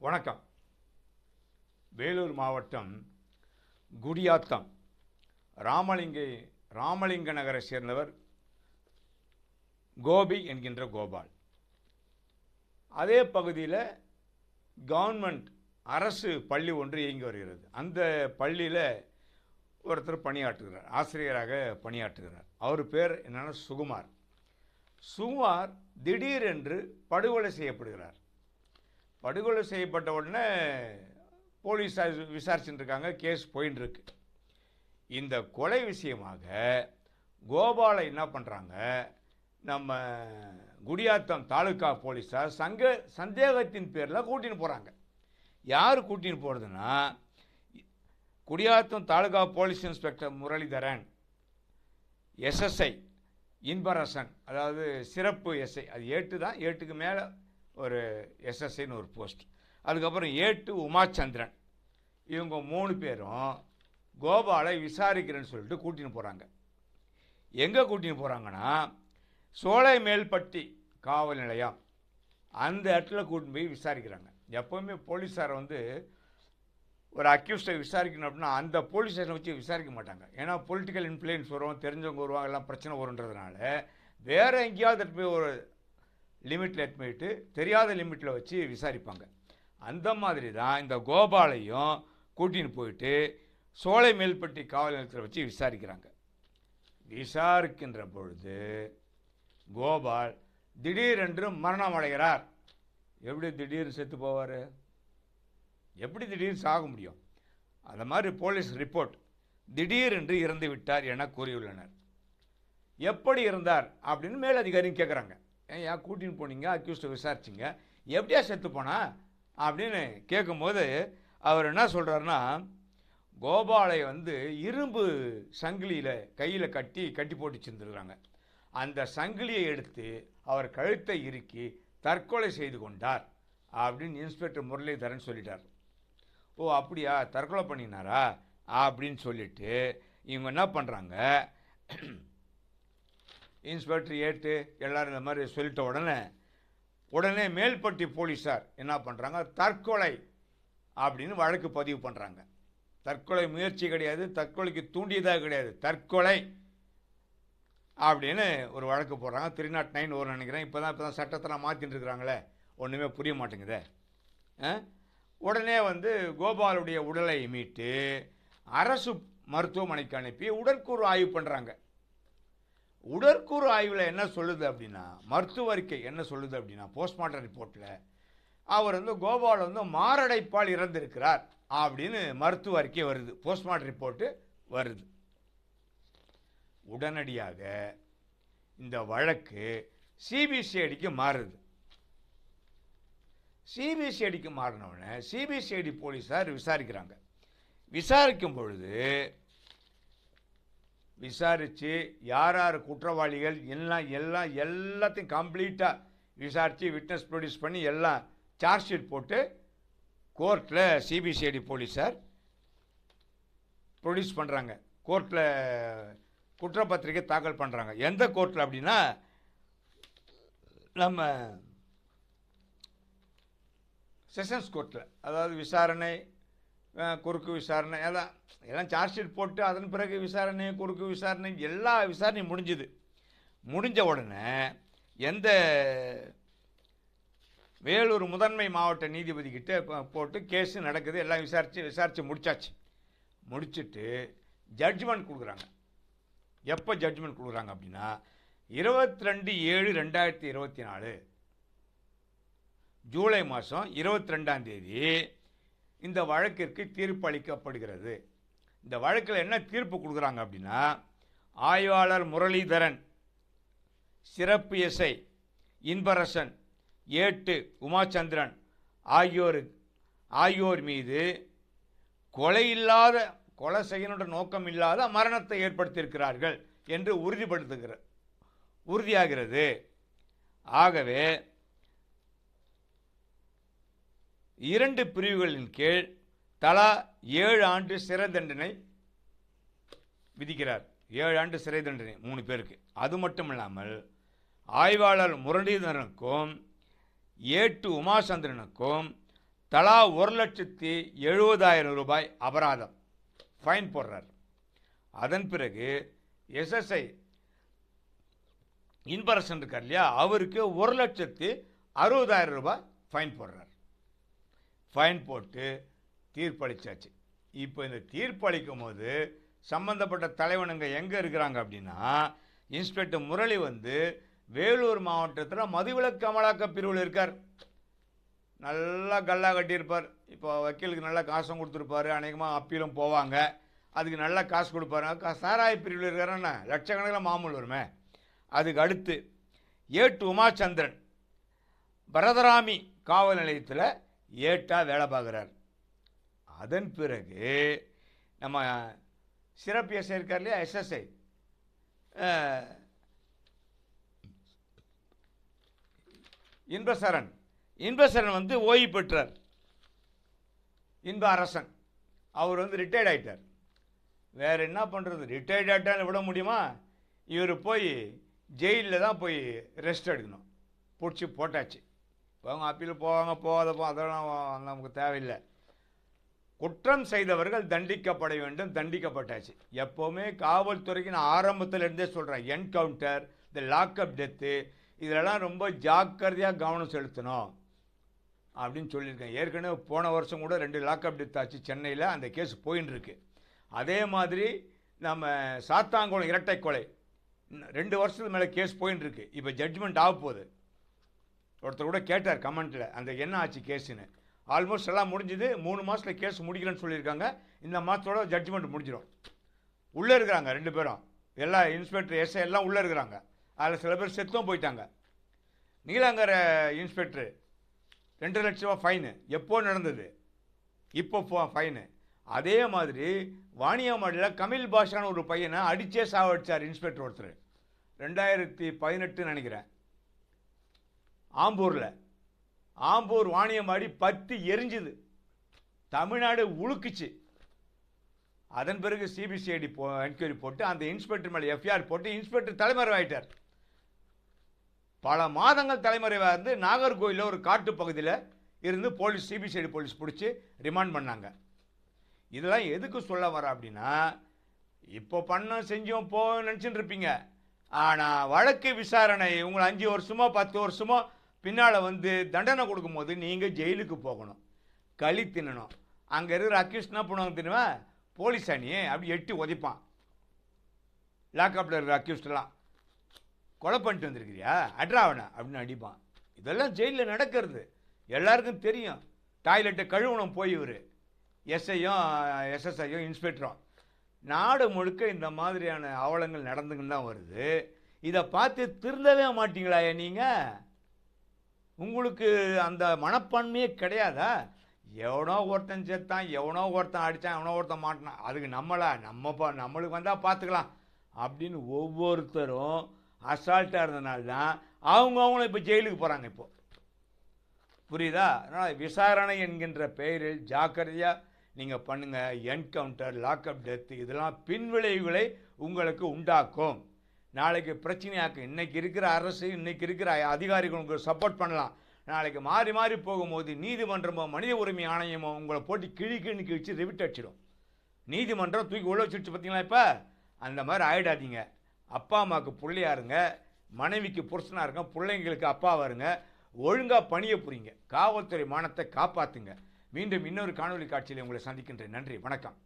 வணக்கம். வேலூர் மாவட்டம் குடியாத்தம். ராமலிங்க ராமலிங்க நகரை சேர்ந்தவர் கோபி என்கின்ற கோபால். அதே பகுதியில் கவர்மெண்ட் அரசு பள்ளி ஒன்று இயங்கி வருகிறது. அந்த பள்ளியில் ஒருத்தர் பணியாற்றுகிறார் ஆசிரியராக பணியாற்றுகிறார். அவர் பேர் என்னென்னா சுகுமார். சுகுமார் திடீரென்று படுகொலை செய்யப்படுகிறார். படுகொலை செய்யப்பட்ட உடனே போலீஸார் விசாரிச்சுட்டு இருக்காங்க கேஸ் போயின்னு இருக்கு இந்த கொலை விஷயமாக கோபாலை என்ன பண்ணுறாங்க நம்ம குடியாத்தம் தாலுகா போலீஸார் சங்க சந்தேகத்தின் பேரில் கூட்டின்னு போகிறாங்க யார் கூட்டின்னு போகிறதுனா Gudiyatham taluka police inspector Muralidharan SSI Inbarasan அதாவது சிறப்பு எஸ்ஐ அது ஏட்டு தான் ஏட்டுக்கு மேலே ஒரு எஸ்எஸ்ஐன்னு ஒரு போஸ்ட் அதுக்கப்புறம் ஏட்டு உமாச்சந்திரன். இவங்க மூணு பேரும் கோபாலை விசாரிக்கிறேன்னு சொல்லிட்டு கூட்டின்னு போகிறாங்க எங்கே கூட்டின்னு போகிறாங்கன்னா சோலை மேல்பட்டி காவல் நிலையம். அந்த இடத்துல கூட்டின்னு போய் விசாரிக்கிறாங்க. எப்போவுமே போலீஸாரை வந்து ஒரு அக்யூஸ்டை விசாரிக்கணும் அப்படின்னா அந்த போலீஸ் ஸ்டேஷனை வச்சு விசாரிக்க மாட்டாங்க. ஏன்னா பொலிட்டிக்கல் இன்ஃப்ளூயன்ஸ் வரும் தெரிஞ்சவங்க வருவாங்க எல்லாம் பிரச்சனை வருன்றதுனால வேறு எங்கேயாவது போய் ஒரு லிமிட்டில் எடுத்து தெரியாத லிமிட்டில் வச்சு விசாரிப்பாங்க. அந்த மாதிரி தான் இந்த கோபாலையும் கூட்டின்னு போயிட்டு சோலை மேல்பட்டி காவல் நிலையத்தில் வச்சு விசாரிக்கிறாங்க. விசாரிக்கின்ற பொழுது கோபால் திடீரென்று மரணம் அடைகிறார். எப்படி திடீர்னு செத்து போவார்? எப்படி திடீர்னு சாக முடியும்? அந்த மாதிரி போலீஸ் ரிப்போர்ட். திடீரென்று இறந்து விட்டார் என கூறியுள்ளனர். எப்படி இருந்தார் அப்படின்னு மேலதிகாரியும் கேட்குறாங்க ஏன் கூட்டின்னு போனீங்க? அக்யூஸ்ட்டு விசாரிச்சிங்க. எப்படியா செத்து போனா? அப்படின்னு கேட்கும்போது அவர் என்ன சொல்கிறாருன்னா கோபாலை வந்து இரும்பு சங்கிலியில் கையில் கட்டி கட்டி போட்டு செஞ்சுருக்காங்க அந்த சங்கிலியை எடுத்து அவர் கழுத்தை இறுக்கி தற்கொலை செய்து கொண்டார் அப்படின்னு இன்ஸ்பெக்டர் முரளிதரன் சொல்லிட்டார். ஓ அப்படியா? தற்கொலை பண்ணினாரா? அப்படின்னு சொல்லிட்டு இவங்க என்ன பண்ணுறாங்க இன்ஸ்பெக்டர் ஏட்டு எல்லாரும் இந்த மாதிரி சொல்லிட்ட உடனே உடனே மேல்பட்டி போலீஸார் என்ன பண்ணுறாங்க தற்கொலை அப்படின்னு வழக்கு பதிவு பண்ணுறாங்க தற்கொலை முயற்சி கிடையாது தற்கொலைக்கு தூண்டியதாக கிடையாது. தற்கொலை அப்படின்னு ஒரு வழக்கு போடுறாங்க. த்ரீ நாட் நைன் ஒரு நினைக்கிறேன். இப்போ தான் இப்போ தான் சட்டத்தெல்லாம் மாற்றிட்டு இருக்கிறாங்களே. ஒன்றுமே புரிய மாட்டேங்குதே. உடனே வந்து கோபாலுடைய உடலை மீட்டு அரசு மருத்துவமனைக்கு அனுப்பி உடற்கூறு ஆய்வு பண்ணுறாங்க உடற்கூறு ஆய்வில் என்ன சொல்லுது அப்படின்னா மருத்துவ அறிக்கை என்ன சொல்லுது அப்படின்னா போஸ்ட்மார்ட்டம் ரிப்போர்ட்டில் அவர் வந்து கோபால் வந்து மாரடைப்பால் இறந்திருக்கிறார் அப்படின்னு மருத்துவ அறிக்கை வருது. போஸ்ட்மார்ட்டம் ரிப்போர்ட்டு வருது. உடனடியாக இந்த வழக்கு சிபிசிஐடிக்கு மாறுது. சிபிசிஐடிக்கு மாறினவுடனே சிபிசிஐடி போலீஸார் விசாரிக்கிறாங்க. விசாரிக்கும் பொழுது விசாரித்து யார் யார் குற்றவாளிகள் எல்லாம் எல்லாம் எல்லாத்தையும் கம்ப்ளீட்டாக விசாரித்து விட்னஸ் ப்ரொடியூஸ் பண்ணி எல்லாம் சார்ஜ் ஷீட் போட்டு கோர்ட்டில் சிபிசிஐடி போலீஸார் ப்ரொடியூஸ் பண்ணுறாங்க கோர்ட்டில் குற்றப்பத்திரிக்கை தாக்கல் பண்ணுறாங்க எந்த கோர்ட்டில் அப்படின்னா நம்ம செஷன்ஸ் கோர்ட்டில் அதாவது விசாரணை குறுக்கு விசாரணை. எல்லாம் எல்லாம் சார்ஜ் ஷீட் போட்டு அதன் பிறகு விசாரணை குறுக்கு விசாரணை எல்லா விசாரணையும் முடிஞ்சுது. முடிஞ்ச உடனே எந்த வேலூர் முதன்மை மாவட்ட நீதிபதி போட்டு கேஸு நடக்குது. எல்லாம் விசாரித்து விசாரித்து முடிச்சாச்சு. முடிச்சுட்டு ஜட்ஜ்மெண்ட் கொடுக்குறாங்க. எப்போ ஜட்ஜ்மெண்ட் கொடுக்குறாங்க அப்படின்னா இருபத்தி ரெண்டு ஏழு ரெண்டாயிரத்தி இருபத்தி நாலு. ஜூலை மாதம் இருபத்தி ரெண்டாம் தேதி இந்த வழக்கிற்கு தீர்ப்பு அளிக்கப்படுகிறது. இந்த வழக்கில் என்ன தீர்ப்பு கொடுக்குறாங்க அப்படின்னா ஆய்வாளர் முரளிதரன் சிறப்பு எஸ்ஐ இன்பரசன் ஏட்டு உமாச்சந்திரன் ஆகியோர் ஆகியோர் மீது கொலை இல்லாத கொலை செய்யணுன்ற நோக்கம் இல்லாத மரணத்தை ஏற்படுத்தியிருக்கிறார்கள் என்று உறுதிப்படுத்துகிற உறுதியாகிறது. ஆகவே இரண்டு பிரிவுகளின் கீழ் தலா ஏழு ஆண்டு சிறை தண்டனை விதிக்கிறார். ஏழு ஆண்டு சிறை தண்டனை மூணு பேருக்கு. அது மட்டும் இல்லாமல் ஆய்வாளர் முரளிதரனுக்கும் ஏட்டு உமாசந்திரனுக்கும் தலா ஒரு லட்சத்தி எழுபதாயிரம் ரூபாய் அபராதம் ஃபைன் போடுறார். அதன் பிறகு எஸ்எஸ்ஐ இன்பரசன் இருக்கார் இல்லையா? அவருக்கு ஒரு லட்சத்தி அறுபதாயிரம் ரூபாய் ஃபைன் போடுறார். ஃபைன் போட்டு தீர்ப்பளிச்சாச்சு. இப்போ இந்த தீர்ப்பளிக்கும் போது சம்பந்தப்பட்ட தலைவனுங்க எங்கே இருக்கிறாங்க அப்படின்னா இன்ஸ்பெக்டர் முரளி வந்து வேலூர் மாவட்டத்தில் மதுவிலக்கு அமலாக்க பிரிவில் இருக்கார். நல்லா கல்லா கட்டியிருப்பார். இப்போ வக்கீலுக்கு நல்லா காசும் கொடுத்துருப்பாரு. அநேகமாக அப்பீலும் போவாங்க. அதுக்கு நல்லா காசு கொடுப்பாரு. கா- சாராய பிரிவில் இருக்காருன்னா லட்சக்கணக்கில் மாமூல் வருமே. அதுக்கு அடுத்து ஏட்டு உமாச்சந்திரன் பரதராமி காவல் நிலையத்தில் ஏட்டாக வேலை பார்க்குறார். அதன் பிறகு நம்ம சிறப்பு எஸ்ஐ இருக்கார் இல்லையா? எஸ்எஸ்ஐ இன்பசரன். இன்பசரன் வந்து ஓய்வு பெற்றார். இன்ப அரசன். அவர் வந்து ரிட்டையர்ட் ஆயிட்டார். வேறு என்ன பண்ணுறது ரிட்டையர்ட் ஆகிட்டாலும் விட முடியுமா? இவர் போய் ஜெயிலில் தான் போய் ரெஸ்ட் எடுக்கணும். பிடிச்சி போட்டாச்சு. அவங்க அப்பீல் போவாங்க போகாத போ அதெல்லாம் நமக்கு தேவையில்லை. குற்றம் செய்தவர்கள் தண்டிக்கப்பட வேண்டும் தண்டிக்கப்பட்டாச்சு. எப்போவுமே காவல்துறைக்கு நான் ஆரம்பத்தில் இருந்தே சொல்கிறேன் என்கவுண்டர் இந்த லாக்அப் டெத்து இதிலெல்லாம் ரொம்ப ஜாக்கிரதையாக கவனம் செலுத்தணும் அப்படின்னு சொல்லியிருக்கேன். ஏற்கனவே போன வருஷம் கூட ரெண்டு லாக்அப் டெத் ஆச்சு சென்னையில் அந்த கேஸ் போயின்னு இருக்கு அதே மாதிரி நம்ம சாத்தாங்குளம் இரட்டை கொலை ரெண்டு வருஷத்துக்கு மேலே கேஸ் போயின்னு இருக்கு இப்போ ஜட்ஜ்மெண்ட் ஆக போகுது ஒருத்தர் கூட கேட்டார் கமெண்ட்டில் அந்த என்ன ஆச்சு கேஸுன்னு? ஆல்மோஸ்ட் எல்லாம் முடிஞ்சுது மூணு மாதத்தில் கேஸ் முடிக்கலன்னு சொல்லியிருக்காங்க. இந்த மாதத்தோட ஜட்ஜ்மெண்ட் முடிஞ்சிடும் உள்ளே இருக்கிறாங்க ரெண்டு பேரும். எல்லா இன்ஸ்பெக்டர் எஸ்ஐ எல்லாம் உள்ளே இருக்கிறாங்க. அதில் சில பேர் செத்தும் போயிட்டாங்க. நீலாங்கர இன்ஸ்பெக்டர் ரெண்டு லட்ச ரூபா ஃபைனு எப்போ நடந்தது? இப்போ ஃபைனு அதே மாதிரி வாணியாமடியில் கமில் பாஷான்னு ஒரு பையனை அடித்தே சாவடிச்சார் இன்ஸ்பெக்டர் ஒருத்தர். ரெண்டாயிரத்தி பதினெட்டு நினைக்கிறேன். ஆம்பூரில். ஆம்பூர் வாணியம்பாடி பத்து எரிஞ்சுது. தமிழ்நாடு உழுக்குச்சு. அதன் பிறகு சிபிசிஐடி போ என்கொயரி போட்டு அந்த இன்ஸ்பெக்டர் மேலே எஃப்ஐஆர் போட்டு இன்ஸ்பெக்டர் தலைமறைவாயிட்டார். பல மாதங்கள் தலைமறைவாக இருந்து நாகர்கோயிலில் ஒரு காட்டு பகுதியில் இருந்து போலீஸ் சிபிசிஐடி போலீஸ் பிடிச்சி ரிமாண்ட் பண்ணாங்க. இதெல்லாம் எதுக்கு சொல்ல வர அப்படின்னா இப்போ பண்ணோம் செஞ்சோம் போ நினச்சிட்டு இருப்பீங்க. ஆனால் வழக்கு விசாரணை உங்களை அஞ்சு வருஷமோ பத்து வருஷமோ பின்னால் வந்து தண்டனை கொடுக்கும்போது நீங்கள் ஜெயிலுக்கு போகணும். களி தின்னணும். அங்கே இருக்கிற அக்யூஸ்னா என்ன பண்ணுவாங்க தெரியுமா? போலீஸ் அணி அப்படி எட்டி உதைப்பான். லாக்அப்பில் இருக்கிற அக்யூஸ்டெல்லாம் கொலை பண்ணிட்டு வந்திருக்கிறியா? அட்ராவனை? அப்படின்னு அடிப்பான். இதெல்லாம் ஜெயிலில் நடக்கிறது. எல்லாருக்கும் தெரியும். டாய்லெட்டை கழுவணும் போய் இவர். எஸ்ஐயும் எஸ்எஸ்ஐயும் இன்ஸ்பெக்டரும். நாடு முழுக்க இந்த மாதிரியான அவலங்கள் நடந்துங்கன்னு தான் வருது. இதை பார்த்து திருந்தவே மாட்டீங்களா நீங்கள் உங்களுக்கு அந்த மனப்பான்மையே கிடையாதா? எவனோ ஒருத்தன் செத்தான் எவனோ ஒருத்தன் அடித்தான் எவனோ ஒருத்தன் மாட்டினான். அதுக்கு நம்மளா? நம்ம பா நம்மளுக்கு வந்தால் பார்த்துக்கலாம் அப்படின்னு ஒவ்வொருத்தரும் அசால்ட்டாக இருந்தனால தான் அவங்க அவங்களும் இப்போ ஜெயிலுக்கு போகிறாங்க இப்போ. புரியுதா? அதனால் விசாரணை என்கின்ற பெயரில் ஜாக்கிரதையாக நீங்கள் பண்ணுங்கள் என்கவுண்டர் லாக்அப் டெத்து இதெல்லாம் பின்விளைவுகளை உங்களுக்கு உண்டாக்கும். நாளைக்கு பிரச்சனையாக்கும் இன்னைக்கு இருக்கிற அரசு இன்னைக்கு இருக்கிற அதிகாரிகள் உங்களுக்கு சப்போர்ட் பண்ணலாம். நாளைக்கு மாறி மாறி போகும்போது நீதிமன்றமோ மனித உரிமை ஆணையமோ உங்களை போட்டு கிழி கிழி கிழிச்சு ரிவிட் அடிச்சிடும். நீதிமன்றம் தூக்கி உள்ள வச்சுட்டு பார்த்தீங்களா இப்போ? அந்த மாதிரி ஆகிடாதீங்க அப்பா அம்மாவுக்கு பிள்ளையா இருங்க. மனைவிக்கு புருஷனாக இருங்க. பிள்ளைங்களுக்கு அப்பா இருங்க. ஒழுங்காக பணியை புரியுங்க காவல்துறை மானத்தை காப்பாற்றுங்க மீண்டும் இன்னொரு காணொளி காட்சியில் உங்களை சந்திக்கின்றேன். நன்றி. வணக்கம்.